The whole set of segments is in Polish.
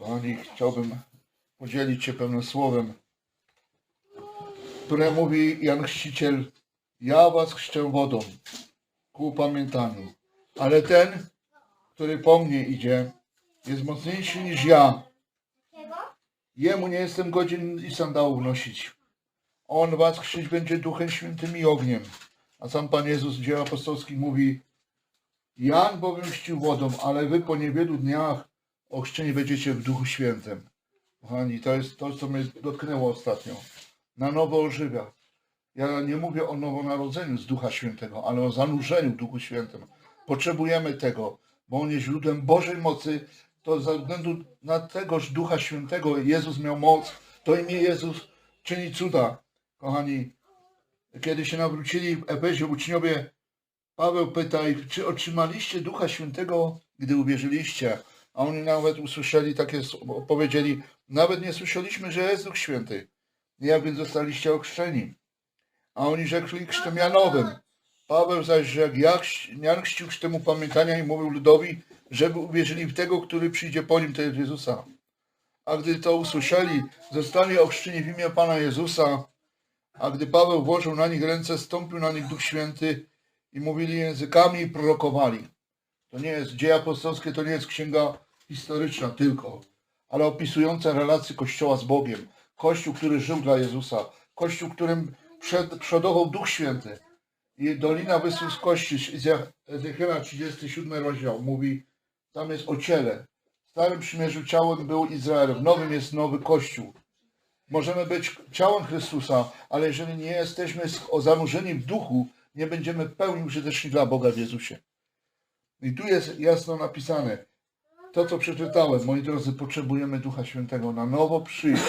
Kochani, chciałbym podzielić się pewnym słowem, które mówi Jan Chrzciciel, ja was chrzczę wodą ku upamiętaniu, ale ten, który po mnie idzie, jest mocniejszy niż ja. Jemu nie jestem godzien i sandałów nosić. On was chrzcić będzie Duchem Świętym i ogniem. A sam Pan Jezus w dziełach apostolskich mówi, Jan bowiem chrzcił wodą, ale wy po niewielu dniach ochrzczeni będziecie w Duchu Świętym. Kochani, to jest to, co mnie dotknęło ostatnio. Na nowo ożywia. Ja nie mówię o nowonarodzeniu z Ducha Świętego, ale o zanurzeniu w Duchu Świętym. Potrzebujemy tego, bo On jest źródłem Bożej mocy. To ze względu na tegoż Ducha Świętego Jezus miał moc, to imię Jezus czyni cuda. Kochani, kiedy się nawrócili w Efezie uczniowie, Paweł pyta ich, czy otrzymaliście Ducha Świętego, gdy uwierzyliście? A oni nawet usłyszeli takie, powiedzieli, nawet nie słyszeliśmy, że jest Duch Święty. Jak więc zostaliście ochrzczeni? A oni rzekli chrztem Janowym. Paweł zaś rzekł, jak Jan chrzcił upamiętania i mówił ludowi, żeby uwierzyli w tego, który przyjdzie po nim, to jest Jezusa. A gdy to usłyszeli, zostali ochrzczeni w imię Pana Jezusa. A gdy Paweł włożył na nich ręce, stąpił na nich Duch Święty i mówili językami i prorokowali. To nie jest dzieje apostolskie, to nie jest księga historyczna tylko, ale opisująca relacje Kościoła z Bogiem. Kościół, który żył dla Jezusa. Kościół, którym przed, przodował Duch Święty. I Dolina Wysokości, Ezechiela 37 rozdział, mówi, tam jest o ciele. W Starym Przymierzu ciałem był Izrael, w Nowym jest nowy Kościół. Możemy być ciałem Chrystusa, ale jeżeli nie jesteśmy zanurzeni w duchu, nie będziemy pełni użyteczni dla Boga w Jezusie. I tu jest jasno napisane, to co przeczytałem, moi drodzy, potrzebujemy Ducha Świętego na nowo przyjść,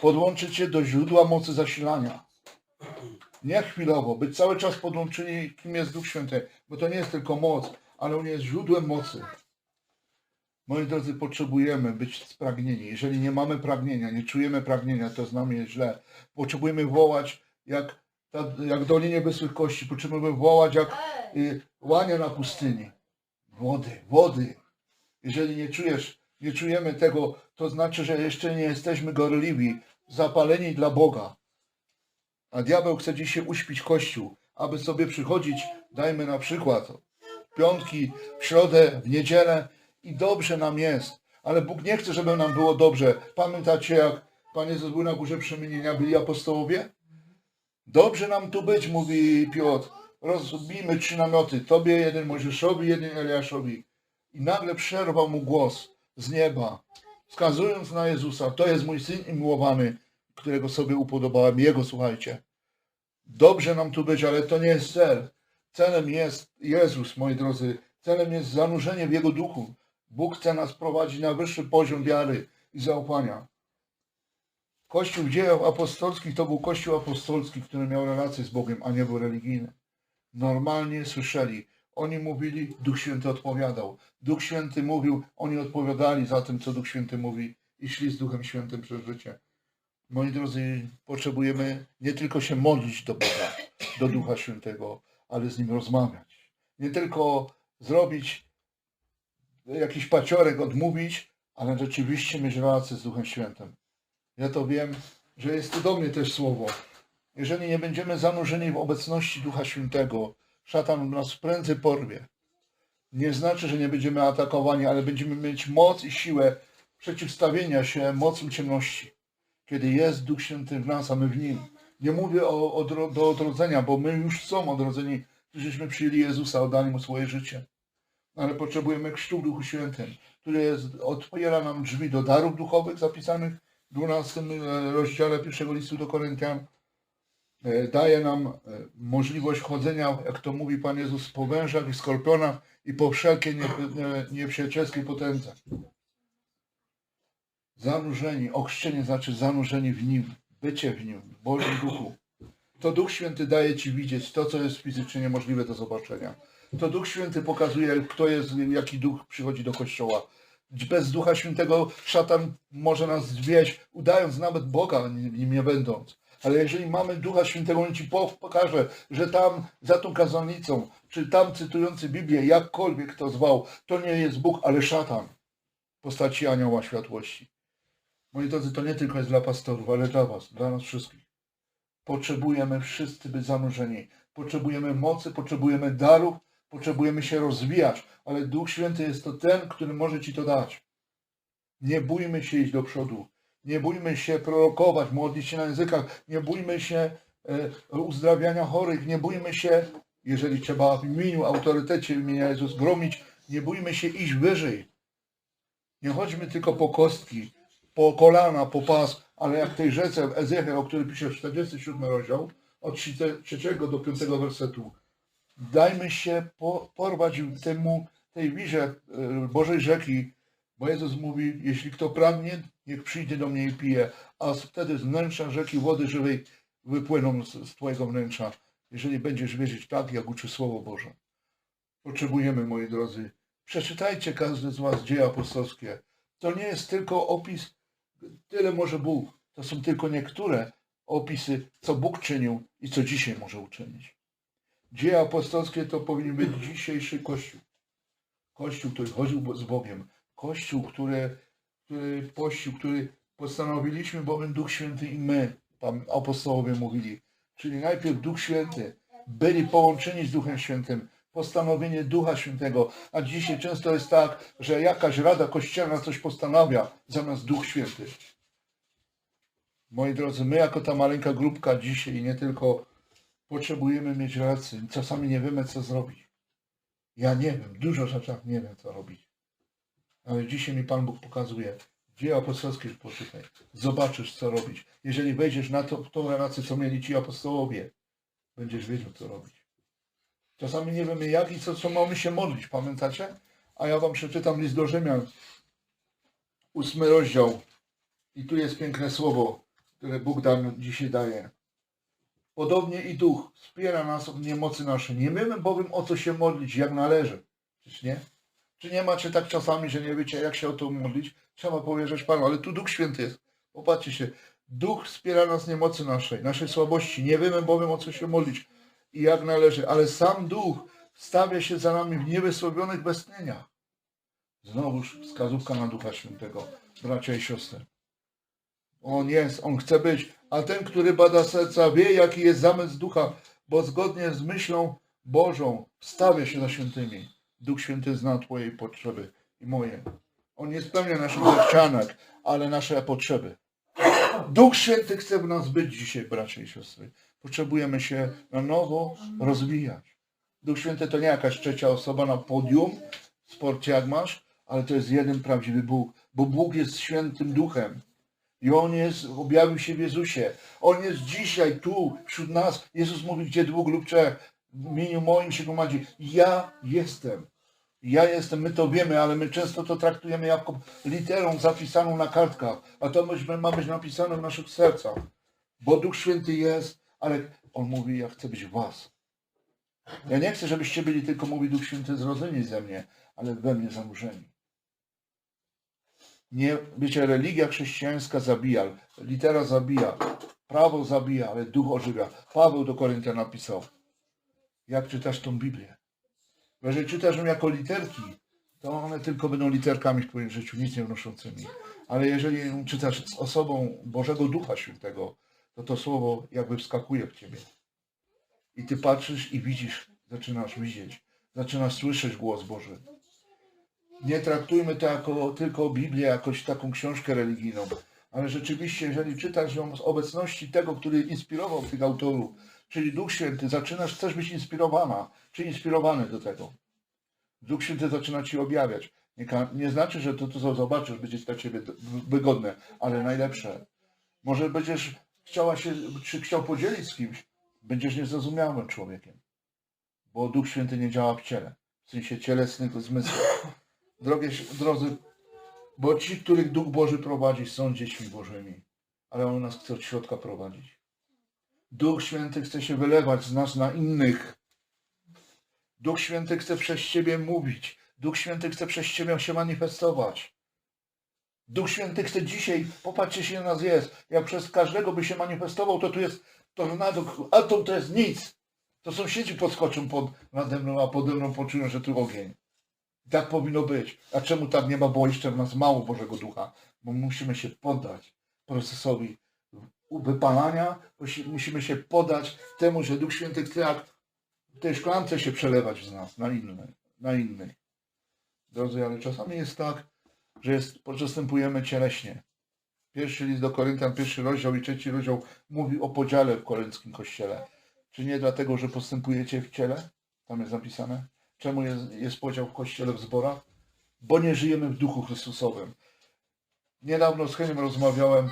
podłączyć się do źródła mocy zasilania. Nie chwilowo, być cały czas podłączeni, kim jest Duch Święty, bo to nie jest tylko moc, ale on jest źródłem mocy. Moi drodzy, potrzebujemy być spragnieni. Jeżeli nie mamy pragnienia, nie czujemy pragnienia, to z nami jest źle. Potrzebujemy wołać jak, ta, jak Dolinie Wysłych Kości. Potrzebujemy wołać jak y, łania na pustyni. Wody, wody. Jeżeli nie czujesz, nie czujemy tego, to znaczy, że jeszcze nie jesteśmy gorliwi, zapaleni dla Boga. A diabeł chce dzisiaj uśpić Kościół, aby sobie przychodzić, dajmy na przykład, w piątki, w środę, w niedzielę i dobrze nam jest. Ale Bóg nie chce, żeby nam było dobrze. Pamiętacie, jak Pan Jezus był na górze przemienienia, byli apostołowie? Dobrze nam tu być, mówi Piotr. Rozbijmy trzy namioty. Tobie jeden Mojżeszowi, jeden Eliaszowi. I nagle przerwał mu głos z nieba, wskazując na Jezusa. To jest mój syn imiłowany, którego sobie upodobałem. Jego słuchajcie. Dobrze nam tu być, ale to nie jest cel. Celem jest Jezus, moi drodzy. Celem jest zanurzenie w Jego duchu. Bóg chce nas prowadzić na wyższy poziom wiary i zaufania. Kościół w dziejach apostolskich to był kościół apostolski, który miał relacje z Bogiem, a nie był religijny. Normalnie słyszeli. Oni mówili, Duch Święty odpowiadał. Duch Święty mówił, oni odpowiadali za tym, co Duch Święty mówi i szli z Duchem Świętym przez życie. Moi drodzy, potrzebujemy nie tylko się modlić do Boga, do Ducha Świętego, ale z Nim rozmawiać. Nie tylko zrobić jakiś paciorek, odmówić, ale rzeczywiście mieć relację z Duchem Świętym. Ja to wiem, że jest mnie też słowo. Jeżeli nie będziemy zanurzeni w obecności Ducha Świętego, szatan nas prędzej porwie. Nie znaczy, że nie będziemy atakowani, ale będziemy mieć moc i siłę przeciwstawienia się mocom ciemności. Kiedy jest Duch Święty w nas, a my w Nim. Nie mówię o, o, do odrodzenia, bo my już są odrodzeni, którzyśmy przyjęli Jezusa, oddali Mu swoje życie. Ale potrzebujemy chrztu w Duchu Świętym, który jest, otwiera nam drzwi do darów duchowych zapisanych w 12 rozdziale pierwszego listu do Koryntian. E, Daje nam e, możliwość chodzenia, jak to mówi Pan Jezus, po wężach i skorpionach i po wszelkiej nie, nie, nieprzyjacielskiej potędze. Zanurzeni, ochrzczenie znaczy zanurzeni w Nim, bycie w Nim, w Bożym Duchu. To Duch Święty daje Ci widzieć to, co jest fizycznie niemożliwe do zobaczenia. To Duch Święty pokazuje, kto jest, jaki duch przychodzi do Kościoła. Bez Ducha Świętego szatan może nas zwieść, udając nawet Boga, nim nie będąc. Ale jeżeli mamy Ducha Świętego, on Ci po- pokaże, że tam za tą kazalnicą, czy tam cytujący Biblię, jakkolwiek to zwał, to nie jest Bóg, ale szatan. postaci anioła światłości. Moi drodzy, to nie tylko jest dla pastorów, ale dla was, dla nas wszystkich. Potrzebujemy wszyscy być zanurzeni. Potrzebujemy mocy, potrzebujemy darów, potrzebujemy się rozwijać, ale Duch Święty jest to ten, który może ci to dać. Nie bójmy się iść do przodu. Nie bójmy się prorokować, modlić się na językach. Nie bójmy się e, uzdrawiania chorych. Nie bójmy się, jeżeli trzeba w imieniu, autorytecie imienia Jezus gromić, nie bójmy się iść wyżej. Nie chodźmy tylko po kostki, po kolana, po pas, ale jak tej rzece w Ezechiel, o której pisze 47 rozdział, od 3 do 5 wersetu. Dajmy się po, porwać temu, tej wirze e, Bożej rzeki, bo Jezus mówi, jeśli kto pragnie, niech przyjdzie do mnie i pije, a wtedy z wnętrza rzeki wody żywej wypłyną z, z Twojego wnętrza, jeżeli będziesz wierzyć tak, jak uczy Słowo Boże. Potrzebujemy, moi drodzy, przeczytajcie każdy z Was dzieje apostolskie. To nie jest tylko opis, tyle może Bóg. To są tylko niektóre opisy, co Bóg czynił i co dzisiaj może uczynić. Dzieje apostolskie to powinien być dzisiejszy Kościół. Kościół, który chodził z Bogiem. Kościół, który, który pościł, który postanowiliśmy, bowiem Duch Święty i my, apostołowie mówili. Czyli najpierw Duch Święty, byli połączeni z Duchem Świętym, postanowienie Ducha Świętego, a dzisiaj często jest tak, że jakaś rada kościelna coś postanawia, zamiast Duch Święty. Moi drodzy, my jako ta maleńka grupka dzisiaj nie tylko potrzebujemy mieć rację, czasami nie wiemy co zrobić. Ja nie wiem, dużo rzeczach nie wiem co robić. Dzisiaj mi Pan Bóg pokazuje, dzieje apostolskie poczytaj. Zobaczysz co robić. Jeżeli wejdziesz na to, w tą relację, co mieli ci apostołowie, będziesz wiedział co robić. Czasami nie wiemy jak i co, co mamy się modlić, pamiętacie? A ja wam przeczytam list do Rzymian, ósmy rozdział. I tu jest piękne słowo, które Bóg nam dzisiaj daje. Podobnie i Duch wspiera nas od niemocy naszej. Nie wiemy bowiem o co się modlić, jak należy. Czyż nie? Czy nie macie tak czasami, że nie wiecie jak się o to modlić? Trzeba powierzać Panu, ale tu Duch Święty jest. Popatrzcie się. Duch wspiera nas niemocy naszej, naszej słabości. Nie wiemy bowiem o co się modlić i jak należy, ale sam Duch stawia się za nami w niewysłowionych westchnieniach. Znowuż wskazówka na Ducha Świętego, bracia i siostry. On jest, On chce być, a ten, który bada serca, wie, jaki jest zamysł Ducha, bo zgodnie z myślą Bożą stawia się za świętymi. Duch Święty zna Twoje potrzeby i moje. On nie spełnia naszych zachcianek, ale nasze potrzeby. Duch Święty chce w nas być dzisiaj, bracia i siostry. Potrzebujemy się na nowo rozwijać. Duch Święty to nie jakaś trzecia osoba na podium w sporcie jak masz, ale to jest jeden prawdziwy Bóg, bo Bóg jest świętym duchem. I On jest, objawił się w Jezusie. On jest dzisiaj tu, wśród nas. Jezus mówi, gdzie dwóch lub trzech w imieniu moim się gromadzi. Ja jestem. Ja jestem, my to wiemy, ale my często to traktujemy jako literą zapisaną na kartkach. A to ma być napisane w naszych sercach. Bo Duch Święty jest, ale On mówi, ja chcę być was. Ja nie chcę, żebyście byli tylko, mówi Duch Święty, zrodzeni ze mnie, ale we mnie zanurzeni. Nie, wiecie, religia chrześcijańska zabija, litera zabija, prawo zabija, ale duch ożywia. Paweł do Koryntia napisał, jak czytasz tą Biblię. Jeżeli czytasz ją jako literki, to one tylko będą literkami w twoim życiu, nic nie wnoszącymi. Ale jeżeli ją czytasz z osobą Bożego Ducha Świętego, to to słowo jakby wskakuje w ciebie. I ty patrzysz i widzisz, zaczynasz widzieć, zaczynasz słyszeć głos Boży. Nie traktujmy to jako tylko Biblię, jakoś taką książkę religijną, ale rzeczywiście, jeżeli czytasz ją z obecności tego, który inspirował tych autorów, czyli Duch Święty, zaczynasz, chcesz być inspirowana, czy inspirowany do tego. Duch Święty zaczyna ci objawiać. Nie, nie znaczy, że to, co zobaczysz, będzie dla ciebie wygodne, ale najlepsze. Może będziesz chciała się, czy chciał podzielić z kimś, będziesz niezrozumiałym człowiekiem. Bo Duch Święty nie działa w ciele, w sensie cielesnych zmysłów. Drogie, drodzy, bo ci, których Duch Boży prowadzi, są dziećmi Bożymi, ale On nas chce od środka prowadzić. Duch Święty chce się wylewać z nas na innych. Duch Święty chce przez Ciebie mówić. Duch Święty chce przez Ciebie się manifestować. Duch Święty chce dzisiaj, popatrzcie się nas jest, jak przez każdego by się manifestował, to tu jest tornado, a to to jest nic. To sąsiedzi podskoczą pod, nade mną, a pode mną poczują, że tu ogień. Tak powinno być. A czemu tak nie ma, bo jeszcze w nas mało Bożego Ducha? Bo musimy się poddać procesowi wypalania, musi- musimy się podać temu, że Duch Święty chce jak w tej szklance się przelewać z nas na innych. Na innych. Drodzy, ale czasami jest tak, że jest, postępujemy cieleśnie. Pierwszy list do Koryntian, pierwszy rozdział i trzeci rozdział mówi o podziale w korynckim kościele. Czy nie dlatego, że postępujecie w ciele? Tam jest napisane. Czemu jest, jest podział w kościele w zborach? Bo nie żyjemy w duchu Chrystusowym. Niedawno z Heniem rozmawiałem.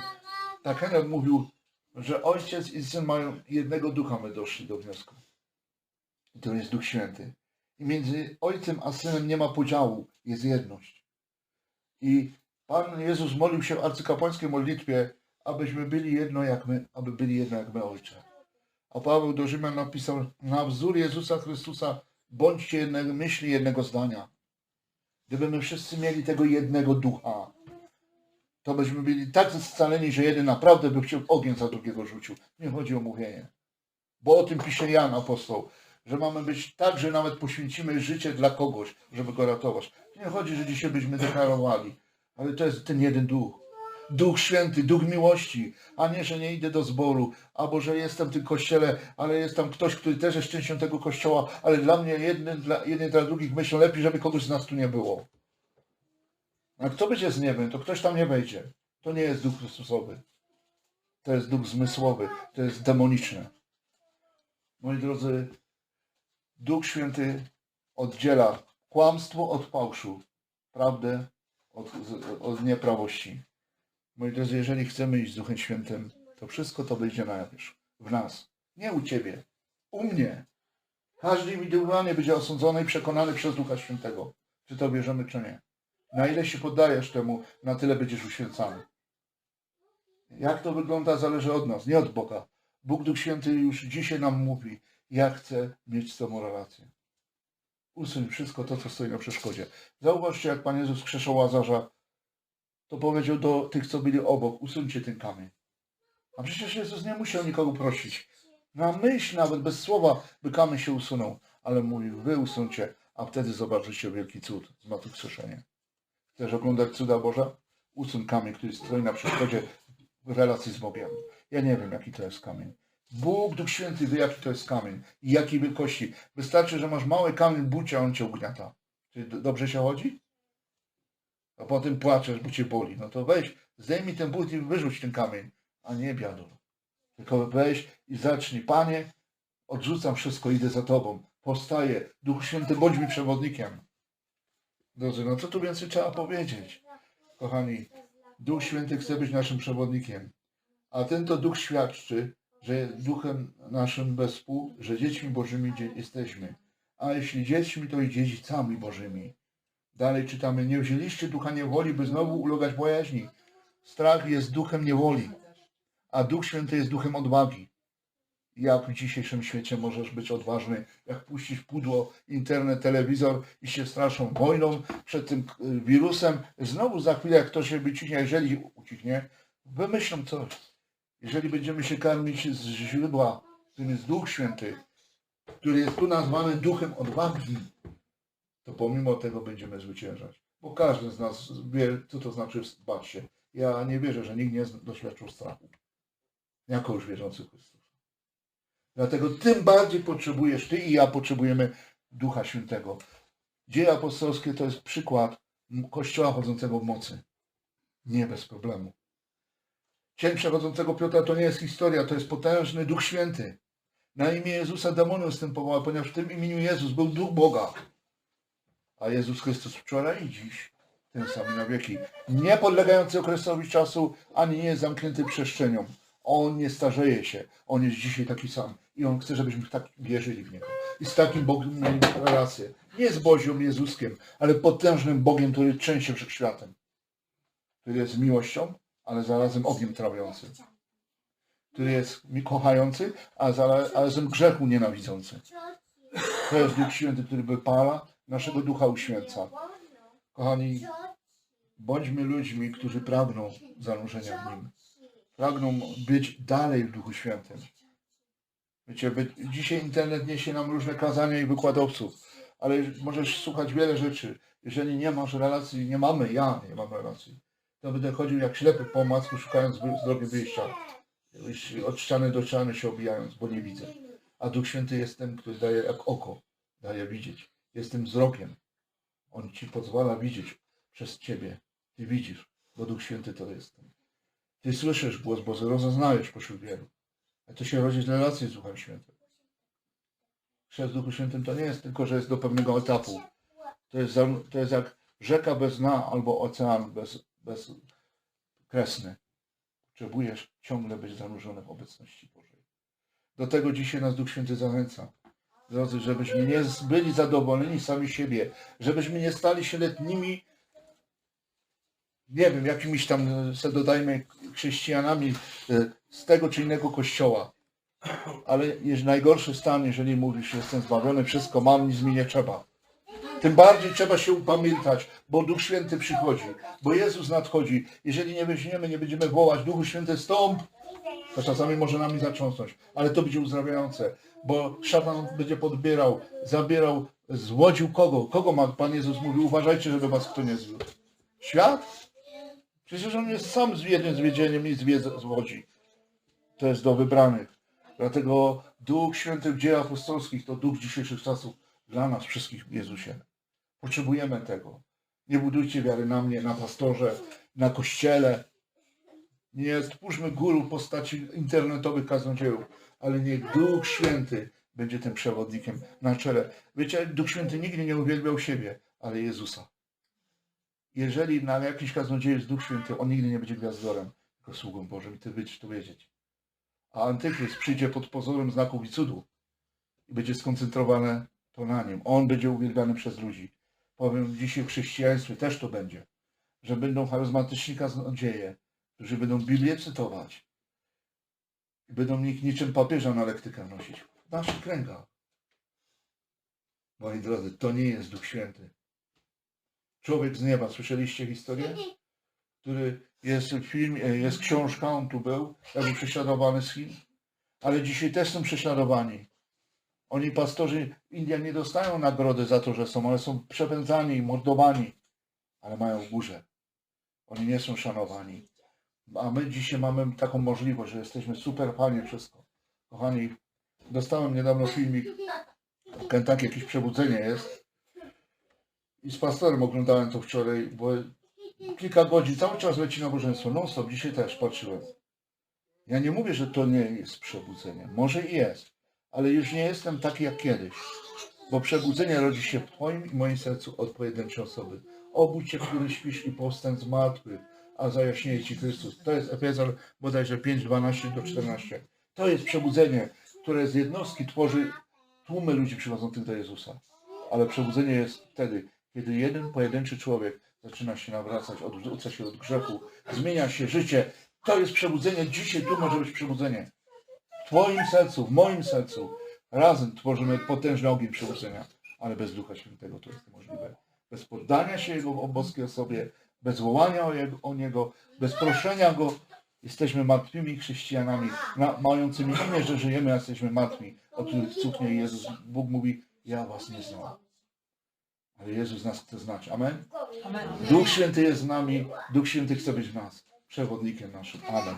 Tak Heniek mówił, że ojciec i syn mają jednego ducha, my doszli do wniosku. I to jest Duch Święty. I między ojcem a synem nie ma podziału, jest jedność. I Pan Jezus modlił się w arcykapłańskiej modlitwie, abyśmy byli jedno jak my, aby byli jedno jak my, Ojcze. A Paweł do Rzymian napisał, na wzór Jezusa Chrystusa bądźcie jednego myśli, jednego zdania. Gdyby my wszyscy mieli tego jednego ducha, to byśmy byli tak scaleni, że jeden naprawdę by chciał ogień za drugiego rzucił. Nie chodzi o mówienie. Bo o tym pisze Jan apostoł, że mamy być tak, że nawet poświęcimy życie dla kogoś, żeby go ratować. Nie chodzi, że dzisiaj byśmy deklarowali, ale to jest ten jeden duch. Duch Święty, Duch miłości, a nie, że nie idę do zboru, albo że jestem w tym kościele, ale jest tam ktoś, który też jest częścią tego kościoła, ale dla mnie jednym dla, jednym dla drugich myślą lepiej, żeby kogoś z nas tu nie było. A kto będzie z niebem, to ktoś tam nie wejdzie. To nie jest Duch Chrystusowy. To jest Duch zmysłowy, to jest demoniczne. Moi drodzy, Duch Święty oddziela kłamstwo od fałszu, prawdę od, od nieprawości. Moi drodzy, jeżeli chcemy iść z Duchem Świętym, to wszystko to wyjdzie na wierzch. W nas. Nie u Ciebie. U mnie. Każdy indywidualnie będzie osądzony i przekonany przez Ducha Świętego. Czy to bierzemy, czy nie. Na ile się poddajesz temu, na tyle będziesz uświęcany. Jak to wygląda, zależy od nas, nie od Boga. Bóg Duch Święty już dzisiaj nam mówi, ja chcę mieć z Tobą relację. Usuń wszystko to, co stoi na przeszkodzie. Zauważcie, jak Pan Jezus krzeszał Łazarza, to powiedział do tych, co byli obok, usuńcie ten kamień. A przecież Jezus nie musiał nikogo prosić. Na myśl nawet, bez słowa, by kamień się usunął. Ale mówi, wy usuńcie, a wtedy zobaczycie wielki cud, zmartwychwskrzeszenie. Chcesz oglądać cuda Boża? Usuń kamień, który stoi na przeszkodzie relacji z Bogiem. Ja nie wiem, jaki to jest kamień. Bóg, Duch Święty wie, jaki to jest kamień i jakiej wielkości. Wystarczy, że masz mały kamień bucia, on cię ugniata. Czy dobrze się chodzi? A potem płaczesz, bo cię boli. No to weź, zdejmij ten but i wyrzuć ten kamień, a nie biadur. Tylko weź i zacznij. Panie, odrzucam wszystko, idę za Tobą. Powstaję. Duch Święty, bądź mi przewodnikiem. Drodzy, no co tu więcej trzeba powiedzieć? Kochani, Duch Święty chce być naszym przewodnikiem. A ten to Duch świadczy, że duchem naszym wespół, że dziećmi Bożymi jesteśmy. A jeśli dziećmi, to i dziedzicami Bożymi. Dalej czytamy, nie wzięliście ducha niewoli, by znowu ulegać bojaźni. Strach jest duchem niewoli, a Duch Święty jest duchem odwagi. Jak w dzisiejszym świecie możesz być odważny, jak puścić pudło, internet, telewizor i się straszą wojną przed tym y, wirusem. Znowu za chwilę, jak to się wycichnie, jeżeli ucichnie, wymyślą coś. Jeżeli będziemy się karmić z źródła, którym jest Duch Święty, który jest tu nazwany duchem odwagi, to pomimo tego będziemy zwyciężać. Bo każdy z nas wie, co to znaczy bać się. Ja nie wierzę, że nikt nie doświadczył strachu. Jako już wierzący w Chrystusa. Dlatego tym bardziej potrzebujesz, ty i ja potrzebujemy Ducha Świętego. Dzieje apostolskie to jest przykład Kościoła chodzącego w mocy. Nie bez problemu. Cień przechodzącego Piotra to nie jest historia, to jest potężny Duch Święty. Na imię Jezusa demony ustępowały, ponieważ w tym imieniu Jezus był Duch Boga. A Jezus Chrystus wczoraj i dziś ten sam na wieki. Nie podlegający okresowi czasu, ani nie jest zamknięty przestrzenią. On nie starzeje się. On jest dzisiaj taki sam. I On chce, żebyśmy tak wierzyli w Niego. I z takim Bogiem mieli relację. Nie z Bozią Jezuskiem, ale potężnym Bogiem, który trzęsie wszechświatem. Który jest miłością, ale zarazem ogniem trawiącym. Który jest mi kochający, a zarazem grzechu nienawidzący. To jest Duch Święty, który wypala, naszego ducha uświęca. Kochani, bądźmy ludźmi, którzy pragną zanurzenia w Nim. Pragną być dalej w Duchu Świętym. Wiecie, dzisiaj internet niesie nam różne kazania i wykładowców, ale możesz słuchać wiele rzeczy. Jeżeli nie masz relacji, nie mamy, ja nie mam relacji, to będę chodził jak ślepy po masku, szukając drogi wyjścia. Od ściany do ściany się obijając, bo nie widzę. A Duch Święty jest tym, który daje jak oko, daje widzieć. Jest tym wzrokiem. On ci pozwala widzieć przez ciebie. Ty widzisz, bo Duch Święty to jest. Ty słyszysz głos Boży, rozeznajesz pośród wielu. A to się rodzi z relacji z Duchem Świętym. Chrzest Duchu Świętym to nie jest tylko, że jest do pewnego etapu. To jest, to jest jak rzeka bez dna albo ocean bez, bez kresny. Potrzebujesz ciągle być zanurzony w obecności Bożej. Do tego dzisiaj nas Duch Święty zachęca. Drodzy, żebyśmy nie byli zadowoleni sami siebie, żebyśmy nie stali się letnimi, nie wiem, jakimiś tam, se dodajmy, chrześcijanami e, z tego czy innego kościoła. Ale jest najgorszy stan, jeżeli mówisz, jestem zbawiony, wszystko mam, nic mi nie trzeba. Tym bardziej trzeba się upamiętać, bo Duch Święty przychodzi, bo Jezus nadchodzi. Jeżeli nie weźmiemy, nie będziemy wołać, Duchu Święty stąp, to czasami może nami zatrząsnąć, ale to będzie uzdrawiające, bo szatan będzie podbierał, zabierał, złodził kogo? Kogo ma Pan Jezus mówi? Uważajcie, żeby was kto nie zwiódł. Świat? Przecież on jest sam z jednym zwiedzeniem i zwie złodzi. To jest do wybranych. Dlatego Duch Święty w dziejach apostolskich to Duch dzisiejszych czasów dla nas wszystkich w Jezusie. Potrzebujemy tego. Nie budujcie wiary na mnie, na pastorze, na kościele. Nie stwórzmy góru w postaci internetowych kaznodziejów, ale niech Duch Święty będzie tym przewodnikiem na czele. Wiecie, Duch Święty nigdy nie uwielbiał siebie, ale Jezusa. Jeżeli na jakiś kaznodzieju jest Duch Święty, on nigdy nie będzie gwiazdorem, tylko sługą Bożym. I ty będziesz to wiedzieć. A Antychryst przyjdzie pod pozorem znaków i cudów i będzie skoncentrowane to na nim. On będzie uwielbiany przez ludzi. Powiem, dzisiaj w chrześcijaństwie też to będzie. Że będą charyzmatyczni kaznodzieje, którzy będą Biblię cytować i będą niczym papieża na lektykę nosić. W naszych kręgach. Moi drodzy, to nie jest Duch Święty. Człowiek z nieba, słyszeliście historię? Który jest film, e, jest książka, on tu był, jak był prześladowany z Chin. Ale dzisiaj też są prześladowani. Oni pastorzy India nie dostają nagrody za to, że są, ale są przepędzani i mordowani. Ale mają burzę. Oni nie są szanowani. A my dzisiaj mamy taką możliwość, że jesteśmy super fajnie wszystko. Kochani, dostałem niedawno filmik, w Kentucky jakieś przebudzenie jest. I z pastorem oglądałem to wczoraj, bo kilka godzin, cały czas leci nabożeństwo, non stop, dzisiaj też patrzyłem. Ja nie mówię, że to nie jest przebudzenie. Może i jest, ale już nie jestem taki jak kiedyś. Bo przebudzenie rodzi się w Twoim i moim sercu od pojedynczej osoby. Obudź się, który śpisz i powstań z martwych, a zajaśnieje Ci Chrystus. To jest Efezjan bodajże 5, 12 do 14. To jest przebudzenie, które z jednostki tworzy tłumy ludzi przychodzących do Jezusa. Ale przebudzenie jest wtedy, kiedy jeden pojedynczy człowiek zaczyna się nawracać, odwróca się od grzechu, zmienia się życie. To jest przebudzenie. Dzisiaj tu może być przebudzenie. W Twoim sercu, w moim sercu. Razem tworzymy potężny ogień przebudzenia. Ale bez Ducha Świętego to jest niemożliwe. Bez poddania się Jego boskiej osobie, bez wołania o, jego, o Niego, bez proszenia Go, jesteśmy martwymi chrześcijanami, na, mającymi imię, że żyjemy, a jesteśmy martwi, o których cuchnie Jezus. Bóg mówi, ja was nie znam. Ale Jezus nas chce znać. Amen? Amen. Duch Święty jest z nami, Duch Święty chce być w nas, przewodnikiem naszym. Amen.